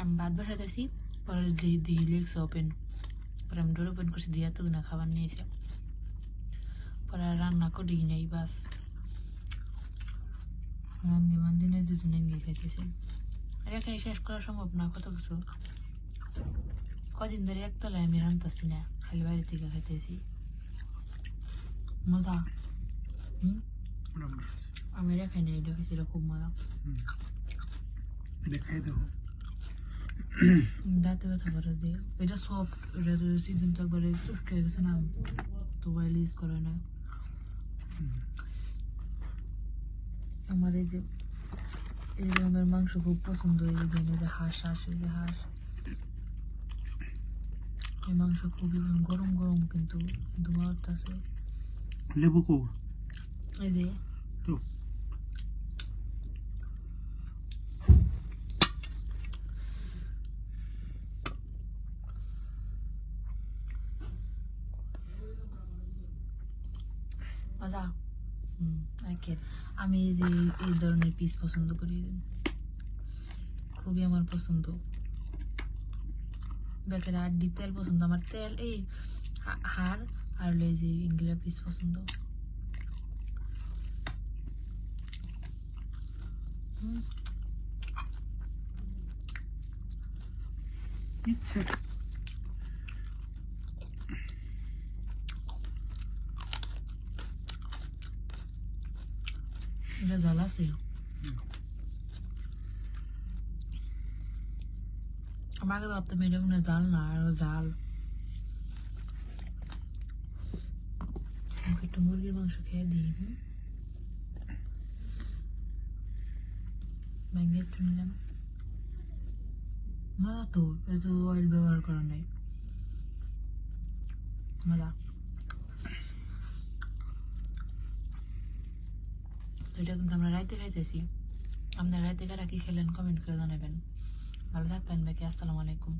আমি ভাত বসাতেছি পরে দিয়ে দিয়ে লেগস ওপেন পরে আমি ডোর ওপেন করছি দিয়ে তো না খাবার নিয়েছে পরে রান্না করি নাই বাস। রান্ধি মান্দি নেই দুজনে গিয়ে খাইতেছি। একাই শেষ করা সম্ভব না কত কিছু। কদিন ধরে একতলায় আমি রান্তাছি না খালি বাইরে থেকে খাইতেছি। মজা। হুম? আমি রেখাই নাই এটা খুব মজা। দেখো। দাঁতে ব্যথা করে দিয়ে এটা সব এটা তো সিজন তো একবারে গেছে না তো বাইলে ইউজ করে না আমার এই যে এই রকমের মাংস খুব পছন্দ এই যে হাঁস হাঁস এই যে হাঁস এই মাংস খুবই গরম গরম কিন্তু ধোঁয়া উঠতেছে লেবু কো এই যে মজা হুম আমি এই যে এই ধরনের পিস পছন্দ করি। খুবই আমার পছন্দ। বেকের আড্ডি তেল পছন্দ আমার তেল এই হাড় আর হলো এই যে ইংলিশ পিস পছন্দ। হুম, ইচ্ছে এটা জাল আছে আমাকে ভাবতাম এটা মনে হয় জাল না আর জাল আমাকে একটু মুরগির মাংস খেয়ে দিই হুম? ভেঙে একটু নিলাম মজা তো এত অয়েল ব্যবহার করা নাই মজা এটা কিন্তু আমরা রাইতে খাইতেছি। আপনারা রাইতে কারা কি খেলেন কমেন্ট করে জানাবেন। ভালো থাকবেন বাকি আসসালামু আলাইকুম।